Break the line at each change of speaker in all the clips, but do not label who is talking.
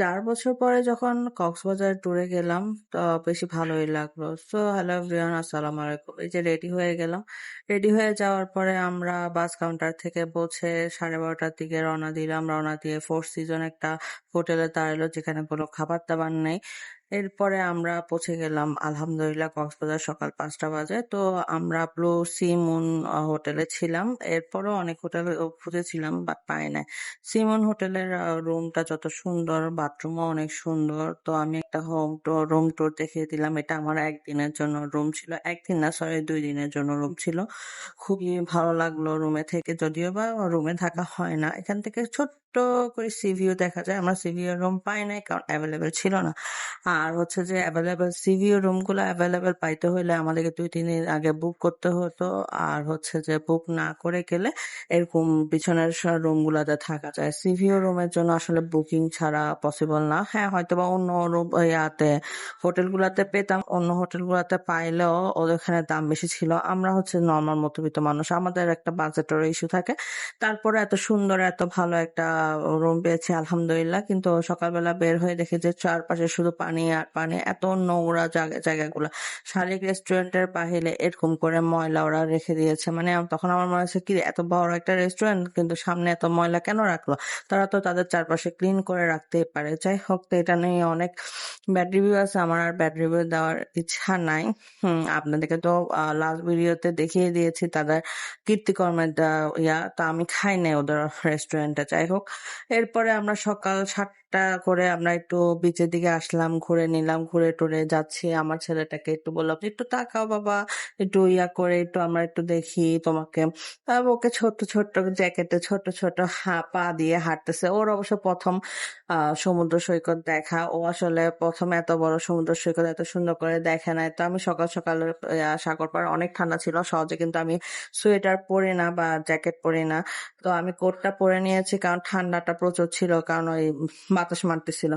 চার বছর পরে যখন কক্সবাজার ট্যুরে গেলাম, তো বেশি ভালোই লাগল। সো হ্যালো এভরিওয়ান আসসালামু আলাইকুম। এই যে রেডি হয়ে গেলাম। রেডি হয়ে যাওয়ার পরে আমরা বাস কাউন্টার থেকে বসে সাড়ে বারোটার দিকে রওনা দিলাম। রওনা দিয়ে ফোর সিজন একটা হোটেলে দাঁড়াল, যেখানে কোনো খাবার দাবার নেই। এরপরে আমরা পৌঁছে গেলাম, আলহামদুলিল্লাহ, কক্সবাজার সকাল পাঁচটা বাজে। তো আমরা ব্লু সি মুন হোটেলে ছিলাম। এরপরও অনেক হোটেল খুঁজেছিলাম বাট পাই নাই। সিমন হোটেলের রুমটা যত সুন্দর, বাথরুমও অনেক সুন্দর। তো আমি একটা হোম টুর রুম টুর দেখিয়ে দিলাম। এটা আমার একদিনের জন্য রুম ছিল। একদিন না, সরি, দুই দিনের জন্য রুম ছিল। খুবই ভালো লাগল রুমে থেকে, যদিও বা রুমে থাকা হয় না। এখান থেকে ছোট্ট করে সিভিও দেখা যায়। আমরা সিভিও রুম পাই নাই কারণ অ্যাভেলেবেল ছিল না। আর হচ্ছে যে অ্যাভেলেবেল সিভিও রুমগুলো অ্যাভেলেবেল পাইতে হলে আমাদেরকে দুই, তিন দিন আগে বুক করতে হতো। আর হচ্ছে যে বুক না করে গেলে এরকম পিছনের রুমগুলোতে থাকা যায়। সিভিও রুমের জন্য আসলে বুকিং ছাড়া পসিবল না। হ্যাঁ হয়তো বা অন্য রুম ইয়াতে হোটেলগুলোতে পেতাম। অন্য হোটেলগুলোতে পাইলেও ওখানে দাম বেশি ছিল। আমরা হচ্ছে নর্মাল মধ্যবিত্ত মানুষ। আমাদের একটা বাজেটের ইস্যু থাকে। তারপরে এত সুন্দর, এত ভালো একটা রুম পেয়েছি, আলহামদুলিল্লাহ। কিন্তু সকালবেলা বের হয়ে দেখি যে চারপাশে শুধু পানি আর পানি, এত নোংরা জায়গা জায়গাগুলো। শালিক রেস্টুরেন্টের বাহিরে এরকম করে ময়লা ওরা রেখে দিয়েছে। মানে তখন আমার মনে হচ্ছে, কি এত বড় একটা রেস্টুরেন্ট কিন্তু সামনে এত ময়লা কেন রাখল? তারা তো তাদের চারপাশে ক্লিন করে রাখতেই পারে। যাই হোক, তো এটা নিয়ে অনেক ব্যাড রিভিউ আছে। আমার আর ব্যাড রিভিউ দেওয়ার ইচ্ছা নাই। হম, আপনাদেরকে তো লাস্ট ভিডিওতে দেখিয়ে দিয়েছি তাদের কীর্তিকর্মের ইয়া। তা আমি খাই নাই ওদের রেস্টুরেন্টে যাই হোক এরপরে আমরা সকাল সাতটা করে আমরা একটু বিচের দিকে আসলাম, ঘুরে নিলাম, ঘুরে টুরে যাচ্ছি। আমার ছেলেটাকে একটু বললাম, একটু তাকাও বাবা, একটু ইয়া করে, একটু আমরা একটু দেখি তোমাকে। ওকে ছোট ছোট জ্যাকেটে ছোট ছোট হা, পা দিয়ে হাঁটতেছে। ওর অবশ্য প্রথম সমুদ্র সৈকত দেখা। ও আসলে প্রথম এত বড় সমুদ্র সৈকত এত সুন্দর করে দেখে নাই। তো আমি সকাল সকাল সাগর পাড় অনেক ঠান্ডা ছিল। সহজে কিন্তু আমি সোয়েটার পরি না বা জ্যাকেট পরি না। তো আমি কোটটা পরে নিয়েছি কারণ ঠান্ডাটা প্রচুর ছিল। কারণ ওই বাতাস মারতেছিল।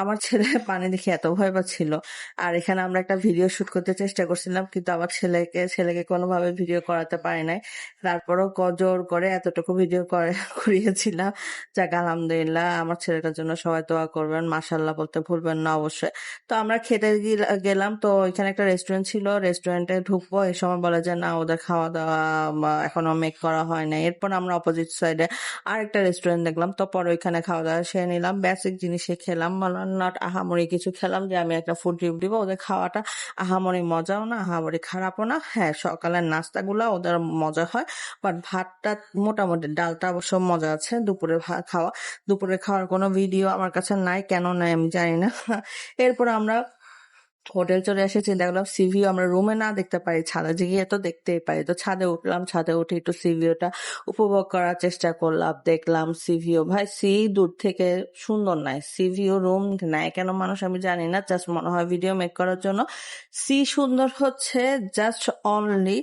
আমার ছেলে পানি দেখে এত ভয় পাচ্ছিল। আর এখানে আমরা একটা ভিডিও শুট করতে চেষ্টা করছিলাম, কিন্তু আমার ছেলেকে ছেলেকে কোনোভাবে ভিডিও করাতে পারি নাই। তারপরও জোর করে এতটুকু ভিডিও করে, করিয়েছিলাম। যাক, আলহামদুলিল্লাহ, আমার ছেলেটার জন্য সবাই দোয়া করবেন। মাসাল্লাহ বলতে ভুলবেন না অবশ্যই। তো আমরা খেতে গেলাম, তো এখানে একটা রেস্টুরেন্ট ছিল। রেস্টুরেন্টে ঢুকবো, এই সময় বলে যে, না, ওদের খাওয়া দাওয়া এখনও মেক করা হয় না এরপর আমরা অপোজিট সাইডে আরেকটা রেস্টুরেন্ট দেখলাম, তো পরে ওইখানে খাওয়া দাওয়া সেরে নিলাম। বেসিক জিনিসে খেলাম। নট আহামরি কিছু খেলাম যে আমি একটা ফুড রিপ দিব, ওদের খাওয়াটা আহামরি মজাও না, আহামরি খারাপও না। হ্যাঁ সকালের নাস্তাগুলো ওদের মজা হয় বাট ভাতটা মোটামুটি ডালটা অবশ্য মজা আছে, দুপুরে খাওয়া, দুপুরে খাওয়ার কোনো ভিডিও আমার কাছে নাই, কেন নাই আমি জানি না। এরপর আমরা হোটেল চলে এসে চিন্তা করলাম সিভিও আমরা রুমে না দেখতে পাই, ছাদে গিয়ে তো দেখতেই পাই। তো ছাদে উঠলাম, ছাদে উঠে একটু সিভিওটা উপভোগ করার চেষ্টা করলাম, দেখলাম সিভিও। ভাই সি দূর থেকে সুন্দর নাই, সিভিও রুম নেয় কেন মানুষ আমি জানি না জাস্ট মনে হয় ভিডিও মেক করার জন্য। সি সুন্দর হচ্ছে জাস্ট অনলি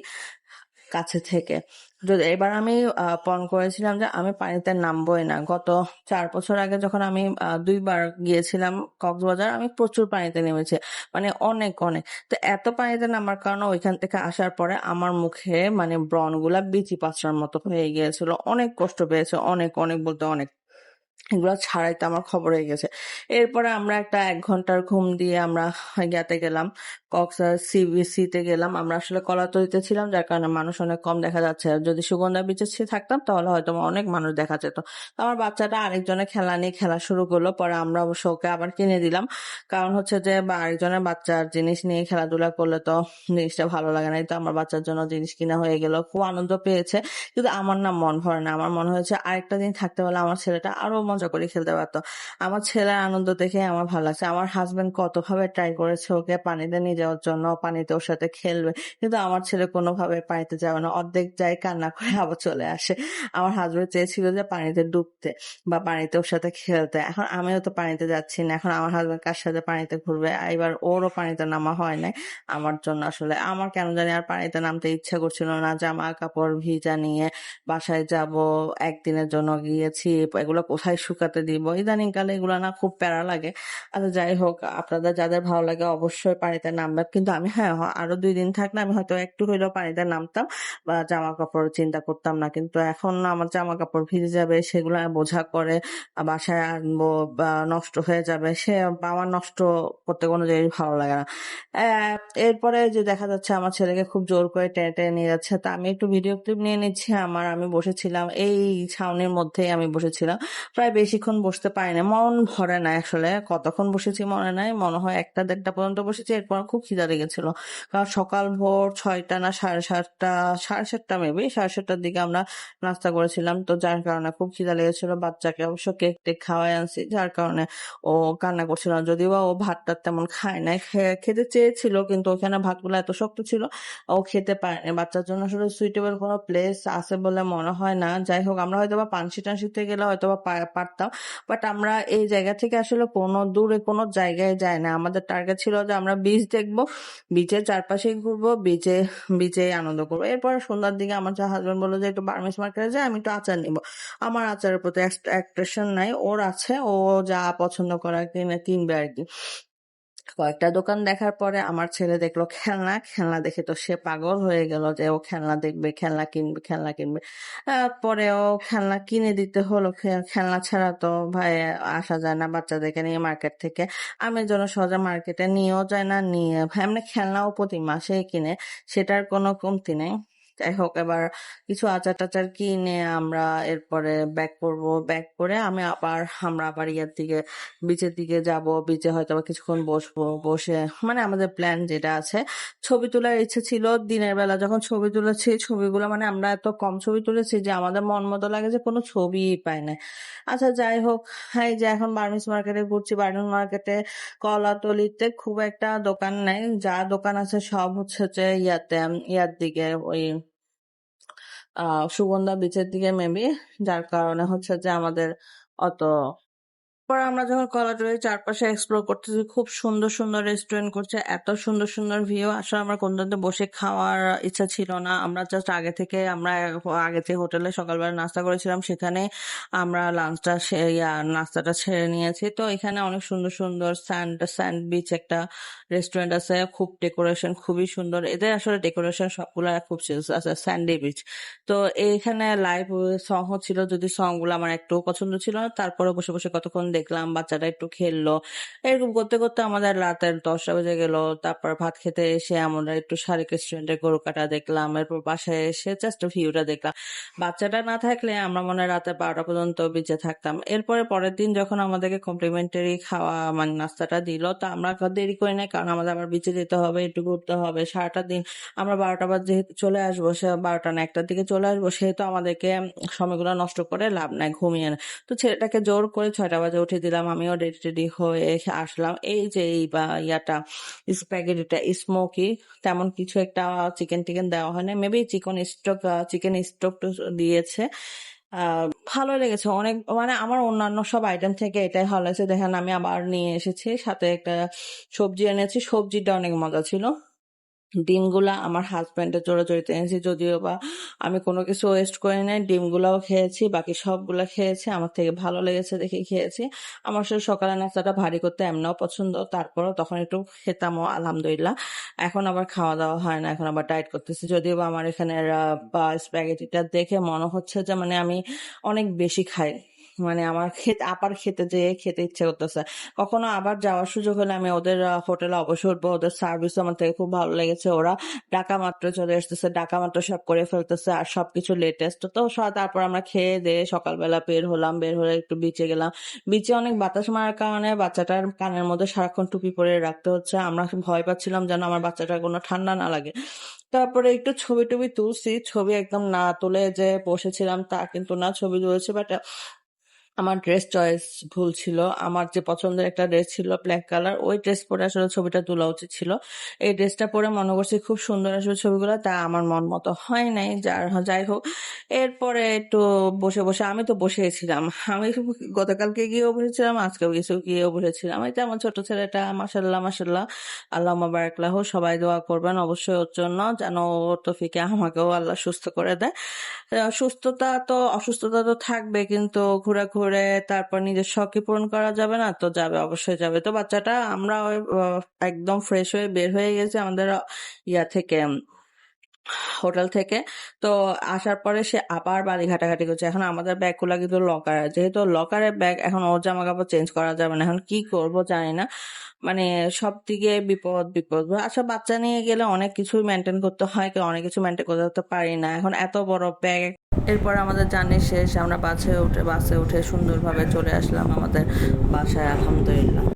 কাছে থেকে। তো এবার আমি পণ করেছিলাম যে আমি পানিতে নামবোই না। গত চার বছর আগে যখন আমি দুইবার গিয়েছিলাম কক্সবাজার, আমি প্রচুর পানিতে নেমেছি। মানে অনেক অনেক। তো এত পানিতে নামার কারণে ওইখান থেকে আসার পরে আমার মুখে মানে ব্রনগুলা বিচি পাচার মতো হয়ে গিয়েছিল। অনেক কষ্ট পেয়েছে, অনেক অনেক বলতে অনেক। এগুলো ছাড়াইতে আমার খবর হয়ে গেছে। এরপরে আমরা একটা এক ঘণ্টার ঘুম দিয়ে আমরা ইয়াতে গেলাম কক্সার সিবিসিতে গেলাম। আমরা আসলে কলাতলিতে ছিলাম, যার কারণে মানুষ অনেক কম দেখা যাচ্ছে। আর যদি সুগন্ধা বিচে থাকতাম, তাহলে হয়তো অনেক মানুষ দেখা যেত। তো আমার বাচ্চাটা আরেকজনের খেলা নিয়ে খেলা শুরু করল। পরে আমরা অবশ্য ওকে আবার কিনে দিলাম। কারণ হচ্ছে যে আরেকজনের বাচ্চার জিনিস নিয়ে খেলাধুলা করলে তো জিনিসটা ভালো লাগে না। তো আমার বাচ্চার জন্য জিনিস কিনা হয়ে গেল। খুব আনন্দ পেয়েছে। কিন্তু আমার না মন ভরে না। আমার মনে হয়েছে আরেকটা দিন থাকতে পারলে আমার ছেলেটা আরও মজা করে খেলতে পারতো। আমার ছেলের আনন্দ দেখে আমার ভালো লাগছে। আমার হাজবেন্ড কতভাবে ট্রাই করেছে ওকে পানিতে নিয়ে যাওয়ার জন্য, পানিতে ওর সাথে খেলবে, কিন্তু আমার ছেলে কোনোভাবে পানিতে যাবে না। অর্ধেক যায় কান্না করে আবার চলে আসে। আমার হাজবেন্ড চেয়েছিল যে পানিতে ডুবতে বা পানিতে ওর সাথে খেলতে। এখন আমিও তো পানিতে যাচ্ছি না। এখন আমার হাজবেন্ড কার সাথে পানিতে ঘুরবে? এবার ওরও পানিতে নামা হয় নাই আমার জন্য আসলে। আমার কেন জানি আর পানিতে নামতে ইচ্ছা করছিল না। জামা কাপড় ভিজা নিয়ে বাসায় যাব, একদিনের জন্য গিয়েছি। এগুলো কোথায় কোথায় শুকাতে দিব। ইদানিং কালে এগুলো না খুব প্যারা লাগে। আর যাই হোক, আপনাদের যাদের ভালো লাগে অবশ্যই পানিতে নামবেন। কিন্তু আমি হ্যাঁ আরও দুই দিন থাকলে আমি হয়তো একটু হইলেও পানিতে নামতাম বা জামা কাপড় চিন্তা করতাম না। কিন্তু এখন আমার জামা কাপড় ভিজে যাবে, সেগুলো বোঝা করে বাসায় আনব বা নষ্ট হয়ে যাবে, সে আমার নষ্ট করতে কোনো জিনিস ভালো লাগে না। এরপরে যে দেখা যাচ্ছে আমার ছেলেকে খুব জোর করে টেনে টেনে নিয়ে যাচ্ছে, তা আমি একটু ভিডিও ক্লিপ নিয়ে নিচ্ছি। আমার, আমি বসেছিলাম, এই ছাউনির মধ্যেই আমি বসেছিলাম। প্রায় বেশিক্ষণ বসতে পারি না মন ভরে না আসলে। কতক্ষণ বসেছি মনে নাই। মনে হয় একটা দেড়টা পর্যন্ত বসেছি। এরপর খুব খিদা লেগেছিল। কারণ সকাল ভোর ছয়টা না, সাড়ে সাতটা সাড়ে সাতটা মেবি সাড়ে সাতটার দিকে আমরা নাস্তা করেছিলাম। তো যার কারণে খুব খিদা লেগেছিল। বাচ্চাকে অবশ্য কেক টেক খাওয়াই আনছি। যার কারণে ও কান্না করছিল যদিও বা ও ভাতটা তেমন খায় খে- খেতে চেয়েছিল, কিন্তু ওখানে ভাতগুলো এত শক্ত ছিল, ও খেতে পারেনি বাচ্চার জন্য আসলে সুইটেবল কোনো প্লেস আছে বলে মনে হয় না। যাই হোক, আমরা হয়তো বা পানসি টানসিতে গেলে হয়তো বা পারতাম। বাট আমরা এই জায়গা থেকে আসলে কোনো দূরে কোনো জায়গায় যায় না। আমাদের টার্গেট ছিল যে আমরা বিচ দেখব বিচের চারপাশে ঘুরবো বিচে বিচে আনন্দ করব। এরপর সন্ধ্যার দিকে আমার হাজবেন্ড বলল যে, একটু বার্মিস মার্কেটে যাই আমি একটু আচার নিবো। আমার আচারের প্রতি অ্যাট্রাকশন নাই, ওর আছে, ও যা পছন্দ করা কিনে, কিনবে আর কি। কয়েকটা দোকান দেখার পরে আমার ছেলে দেখল খেলনা খেলনা দেখে তো সে পাগল হয়ে গেল যে ও খেলনা দেখবে, খেলনা কিনবে খেলনা কিনবে। পরে ও খেলনা কিনে দিতে হলো খেলনা ছাড়া তো ভাই আসা যায় না বাচ্চাদেরকে নিয়ে মার্কেট থেকে। আমি যেন সহজে মার্কেটে নিয়েও যায় না, নিয়ে ভাই এমনি খেলনাও প্রতি মাসেই কিনে, সেটার কোনো কমতি নেই। যাই হোক, এবার কিছু আচার টাচার কিনে আমরা এরপরে ব্যাক করব। ব্যাক করে আমি আবার, আমরা আবার ইয়ার দিকে বিচের দিকে যাব। বিচে হয়তো আবার কিছুক্ষণ বসবো, বসে মানে আমাদের প্ল্যান যেটা আছে, ছবি তোলার ইচ্ছে ছিল দিনের বেলা। যখন ছবি তুলেছি, ছবিগুলো মানে আমরা এত কম ছবি তুলেছি যে আমাদের মন মতো লাগে যে কোনো ছবিই পাই না। আচ্ছা যাই হোক, এই যে এখন বার্মিস মার্কেটে ঘুরছি। বার্মিস মার্কেটে কলাতলিতে খুব একটা দোকান নেই। যা দোকান আছে সব হচ্ছে যে ইয়াতে, ইয়ার দিকে, ওই সুগন্ধা বিচের দিকে মেবি যার কারণে হচ্ছে যে আমাদের অত পরে আমরা যখন কলাতলির চারপাশে এক্সপ্লোর করতেছি, খুব সুন্দর সুন্দর রেস্টুরেন্ট করছে, এত সুন্দর সুন্দর ভিউ আসলে আমরা আমার কোনটাতে বসে খাওয়ার ইচ্ছা ছিল না। আমরা জাস্ট আগে থেকে, আমরা আগে থেকে হোটেলে সকালবেলা নাস্তা করেছিলাম, সেখানে আমরা লাঞ্চটা ইয়া, নাস্তাটা ছেড়ে নিয়েছি। তো এখানে অনেক সুন্দর সুন্দর স্যান্ড স্যান্ড বিচ একটা রেস্টুরেন্ট আছে। খুব ডেকোরেশন খুবই সুন্দর। এদের আসলে ডেকোরেশন সবগুলো খুব আছে স্যান্ডি বিচ তো এইখানে লাইভ সং হচ্ছিল যদি সংগুলো আমার একটু পছন্দ ছিল না তারপরে বসে বসে কতক্ষণ দেখলাম, বাচ্চাটা একটু খেললো। এরকম করতে করতে আমাদের রাতের দশটা বেজে গেল। তারপর ভাত খেতে এসে আমরা একটু শারিক রেস্টুরেন্টে গরু কাটা দেখলাম। এরপর বাসায় এসে জাস্ট ভিউটা দেখলাম। বাচ্চাটা না থাকলে আমরা মনে হয় রাতে বারোটা পর্যন্ত বেঁচে থাকতাম। এরপরে পরের দিন যখন আমাদেরকে কমপ্লিমেন্টারি খাওয়া মানে নাস্তাটা দিল, তা আমরা দেরি করি না কারণ আমাদের আবার বিচে যেতে হবে, একটু ঘুরতে হবে। সারাটা দিন আমরা বারোটা বাদ যেহেতু চলে আসব, সে বারোটা না একটার দিকে চলে আসব, সেহেতু আমাদেরকে সময়গুলো নষ্ট করে লাভ নাই, ঘুমিয়ে না। তো ছেলেটাকে জোর করে ছয়টা বাজে উঠে দিলাম, আমিও রেডি রেডি হয়ে আসলাম। এই যে এই ইয়াটা স্প্যাগেটিটা স্মোকি তেমন কিছু একটা চিকেন টিকেন দেওয়া হয় না maybe chicken stock chicken stock দিয়েছে। ভালো লেগেছে। অনেক মানে আমার অন্যান্য সব আইটেম থেকে এটাই ভালো লাগছে। দেখেন, আমি আবার নিয়ে এসেছি, সাথে একটা সবজি এনেছি। সবজিটা অনেক মজা ছিল। ডিমগুলা আমার হাজব্যান্ডের জোড়াজড়িতে এনেছি যদিও বা আমি কোনো কিছু ওয়েস্ট করি নাই, ডিমগুলাও খেয়েছি, বাকি সবগুলা খেয়েছি, আমার থেকে ভালো লেগেছে দেখে খেয়েছি। আমার সাথে সকালে নাস্তাটা ভারী করতে এমনও পছন্দ, তারপরও তখন একটু খেতামও, আলহামদুলিল্লাহ। এখন আবার খাওয়া দাওয়া হয় না, এখন আবার ডায়েট করতেছি। যদিও বা আমার এখানে স্প্যাগেটিটা দেখে মনে হচ্ছে যে মানে আমি অনেক বেশি খাই। মানে আমার খেতে আবার খেতে যেয়ে খেতে ইচ্ছে করতেছে। কখনো আবার যাওয়ার সুযোগ হলে আমি ওদের হোটেলে অবশ্যই উঠবো ওদের সার্ভিস আমার থেকে খুব ভালো লেগেছে। ওরা ডাকা মাত্র চলে আসতেছে ডাকা মাত্র সব করে ফেলতেছে আর সবকিছু লেটেস্ট তো তারপর আমরা খেয়ে দিয়ে সকালবেলা বের হলাম, বের হলে একটু বিচে গেলাম। বিচে অনেক বাতাস মারার কারণে বাচ্চাটার কানের মধ্যে সারাক্ষণ টুপি পরে রাখতে হচ্ছে। আমরা ভয় পাচ্ছিলাম যেন আমার বাচ্চাটার কোনো ঠান্ডা না লাগে। তারপরে একটু ছবি টবি তুলছি। ছবি একদম না তুলে যে বসেছিলাম তা কিন্তু না ছবি তুলেছি বাট আমার ড্রেস চয়েস ভুল ছিল, আমার যে পছন্দের একটা ড্রেস ছিল ব্ল্যাক কালার ওই ড্রেস পরে আসলে ছবিটা তোলা উচিত ছিল। এই ড্রেসটা পরে মনে করছি খুব সুন্দর আসবে ছবিগুলো, তা আমার মন মতো হয় নাই, যার যাই হোক। এরপরে একটু বসে বসে, আমি তো বসেছিলাম। আমি গতকালকে গিয়েও বসেছিলাম, আজকেও কিছু গিয়েও বসেছিলাম। যে আমার ছোট ছেলেটা মাসাল্লাহ মাসাল্লাহ আল্লাহ মাবারাকলাহ, সবাই দোয়া করবেন অবশ্যই ওর জন্য, যেন ওর তফিকে আমাকেও আল্লাহ সুস্থ করে দেয়। সুস্থতা তো, অসুস্থতা তো থাকবে, কিন্তু ঘোরাঘুরে ঘুরে তারপর নিজের শখই পূরণ করা যাবে না, তো যাবে, অবশ্যই যাবে। তো বাচ্চাটা, আমরা একদম ফ্রেশ হয়ে বের হয়ে গেছে আমাদের ইয়া থেকে। হোটেল থেকে। তো আসার পরে সে আবার বাড়ি ঘাটাঘাটি করছে। এখন আমাদের ব্যাগগুলো কিন্তু লকার যেহেতু লকারের ব্যাগ এখন ওর জামা কাপড় চেঞ্জ করা যাবে না। এখন কি করব জানি না। মানে সব দিকে বিপদ বিপদ। আচ্ছা বাচ্চা নিয়ে গেলে অনেক কিছুই মেনটেন করতে হয় অনেক কিছু মেনটেন করতে পারি না। এখন এত বড় ব্যাগ এরপর আমাদের জার্নি শেষ। আমরা বাসে উঠে বাসে উঠে সুন্দরভাবে চলে আসলাম আমাদের বাসায়, আলহামদুলিল্লাহ।